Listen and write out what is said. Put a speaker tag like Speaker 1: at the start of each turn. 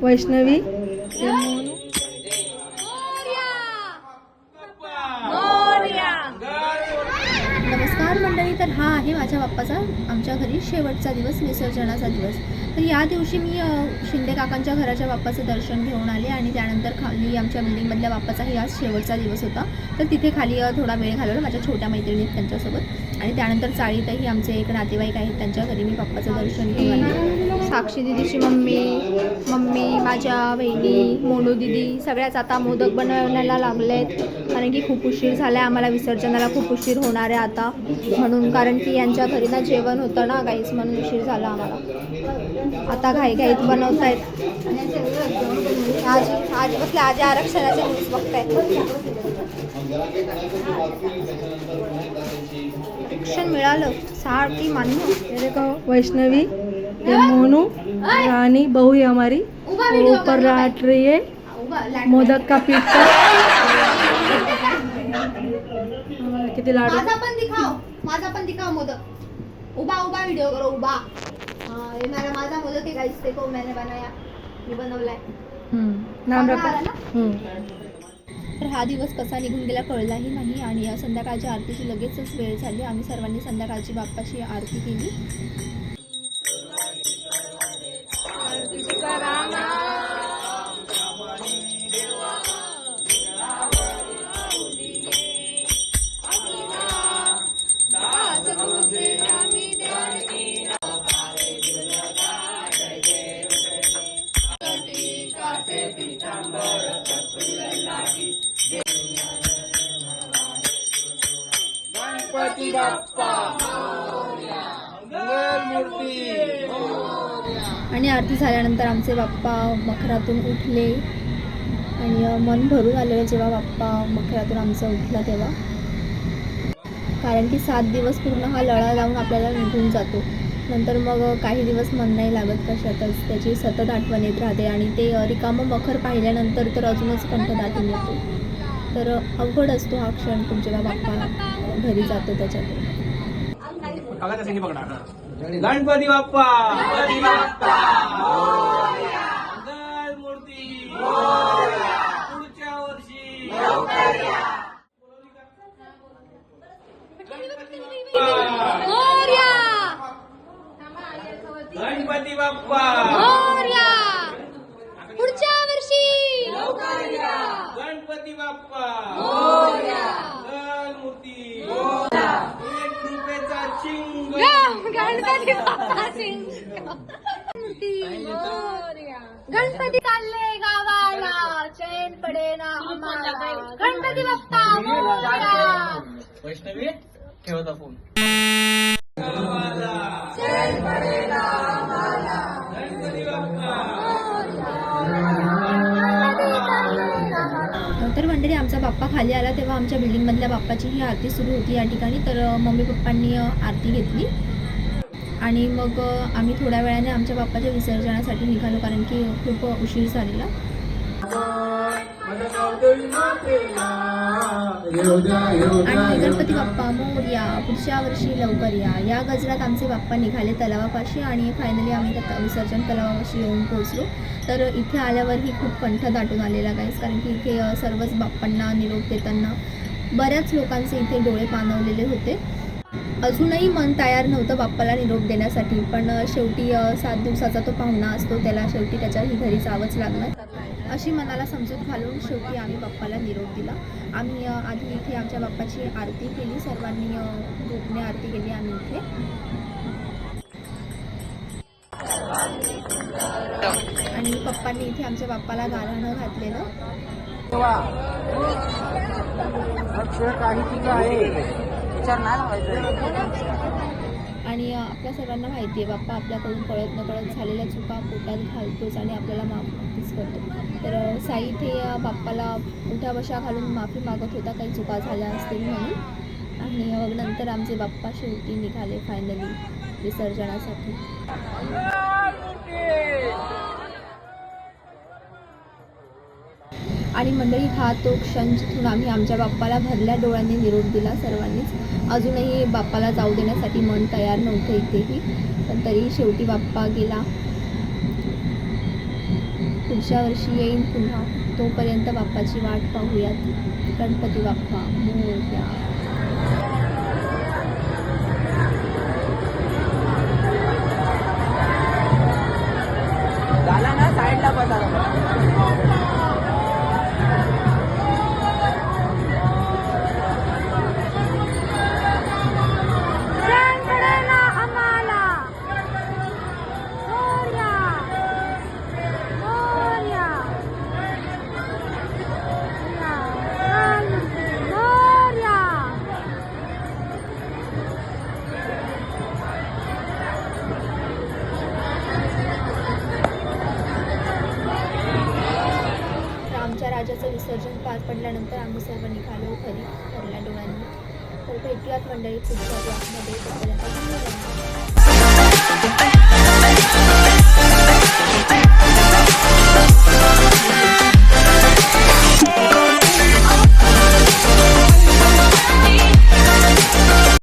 Speaker 1: वैष्णवी.
Speaker 2: नमस्कार मंडळी तर हा आहे माझ्या बाप्पाचा आमच्या घरी शेवटचा दिवस विसर्जनाचा दिवस. तर या दिवशी मी शिंदे काकांच्या घराच्या बाप्पाचं दर्शन घेऊन आले आणि त्यानंतर खाली आमच्या बिल्डिंगमधल्या बाप्पाचाही आज शेवटचा दिवस होता. तर तिथे खाली थोडा वेळ घालवला माझ्या छोट्या मैत्रिणी आहेत त्यांच्यासोबत. आणि त्यानंतर चाळीतही आमचे एक नातेवाईक आहेत त्यांच्या घरी मी पप्पाचं दर्शन घेऊन साक्षी दिदीची मम्मी मम्मी माझ्या बहिणी मोनू दिदी सगळ्याच आता मोदक बनवण्याला लागलेत. कारण की खूप उशीर झाला आहे आम्हाला विसर्जनाला खूप उशीर होणार आहे आता. म्हणून कारण की यांच्या घरी ना जेवण होतं ना गाईस म्हणून उशीर झाला आम्हाला. आता घाई घाईत बनवतायत. आज आज बसल्या आज आरक्षणाचे न्यूज आहेत आरक्षण मिळालं. सारखी मान्य.
Speaker 1: वैष्णवी ये मोनू रानी बहू है हमारी ऊपर लाट रही है मोदक का पीठ. किती लाडू?
Speaker 2: माझा पण दिखाव. माझा पण दिखाव मोदक. उभा उभा व्हिडिओ करो उभा. हाँ, ये मेरा माझा मोदक आहे गाइस देखो मैंने बनाया. मी बनवलाय.
Speaker 1: हम्म, नाम रखा.
Speaker 2: ना? तर हा दिवस कसा निघून गेला कळलाही नाही आणि या संध्याकाळच्या आरतीची लगेचच वेळ झाली. आम्ही सर्वांनी संध्याकाळची बाप्पाची आरती केली. आणि आरती झाल्यानंतर आमचे बाप्पा मखरातून उठले. आणि मन भरून आलेलं जेव्हा बाप्पा मखरातून आमचा उठला तेव्हा. कारण की सात दिवस पूर्ण हा लळा लावून आपल्याला निघून जातो. नंतर मग काही दिवस मन नाही लागत कशातच. त्याची सतत आठवण येत राहते आणि ते रिकामं मखर पाहिल्यानंतर तर अजूनच कंठदाटून येतो तर अवघड असतो हा क्षण खूप जेव्हा बाप्पा घरी जातो त्याच्यातून
Speaker 3: गणपती बाप्पा! गणपती बाप्पा! मंगलमूर्ती पुढच्या वर्षी! गणपती बाप्पा!
Speaker 2: पुढच्या वर्षी
Speaker 3: गणपती बाप्पा मंगलमूर्ती एक रुपयाचा चिंग
Speaker 2: गणपती बाप्पा गणपती चालले गावाला. चैन पडे ना आम्हाला. गणपती बाप्पा मोरया.
Speaker 3: वैष्णवी ठेवता फोन
Speaker 2: तर मंडळी आमचा बाप्पा खाली आला तेव्हा आमच्या बिल्डिंगमधल्या बाप्पाची ही आरती सुरू होती या ठिकाणी. तर अ, मम्मी पप्पांनी अ, आरती घेतली. आणि मग आम्ही थोड्या वेळाने आमच्या बाप्पाच्या विसर्जनासाठी निघालो कारण की खूप उशीर झालेला. आणि गणपती बाप्पा मोरया पुढच्या वर्षी लवकर या. या गजरात आमचे बाप्पा निघाले तलावापाशी आणि फायनली आम्ही त्या विसर्जन तलावापाशी येऊन पोहोचलो. तर इथे आल्यावरही खूप कंठ दाटून आलेला गाईस कारण की इथे सर्वच बाप्पांना निरोप देताना बऱ्याच लोकांचे इथे डोळे पाणवलेले होते. अजूनही मन तयार नव्हतं बाप्पाला निरोप देण्यासाठी पण शेवटी सात दिवसाचा तो पाहुणा असतो त्याला शेवटी त्याच्याही घरी जावंच लागलं. अशी मनाला समजूत घालून शेवटी आम्ही बाप्पाला निरोप दिला. आम्ही आधी इथे आमच्या बाप्पाची आरती केली सर्वांनी अ, ग्रुपने आरती केली आम्ही इथे. आणि पप्पांनी इथे आमच्या बाप्पाला गाऱ्हाणं घातलेलं.
Speaker 3: काही आहे. विचार नाही लावायचा.
Speaker 2: आणि आपल्या सर्वांना माहिती आहे बाप्पा आपल्याकडून कळत न कळत झालेल्या चुका पोटात घालतोच आणि आपल्याला माफीच करतो. तर साई अ, बाप्पाला उठा बशा घालून माफी मागत होता काही चुका झाल्या असतील म्हणून. आणि मग नंतर आमचे बाप्पा शेवटी निघाले फायनली विसर्जनासाठी. आणि मंडळी हा तो क्षण जिथून आम्ही आमच्या बाप्पाला भरल्या डोळ्यांनी निरोप दिला सर्वांनीच. अजूनही बाप्पाला जाऊ देण्यासाठी मन तयार नव्हतं इथेही पण तरी शेवटी बाप्पा गेला. पुढच्या वर्षी येईन पुन्हा तोपर्यंत बाप्पाची वाट पाहूयात. गणपती बाप्पा मोर्या. विसर्जन पार पडल्यानंतर आम्ही सर्व निघालो घरी ठरल्या डोळ्यांनी तर भेटूयात मंडळी पुढच्या ब्लॉकमध्ये तोपर्यंत धन्यवाद.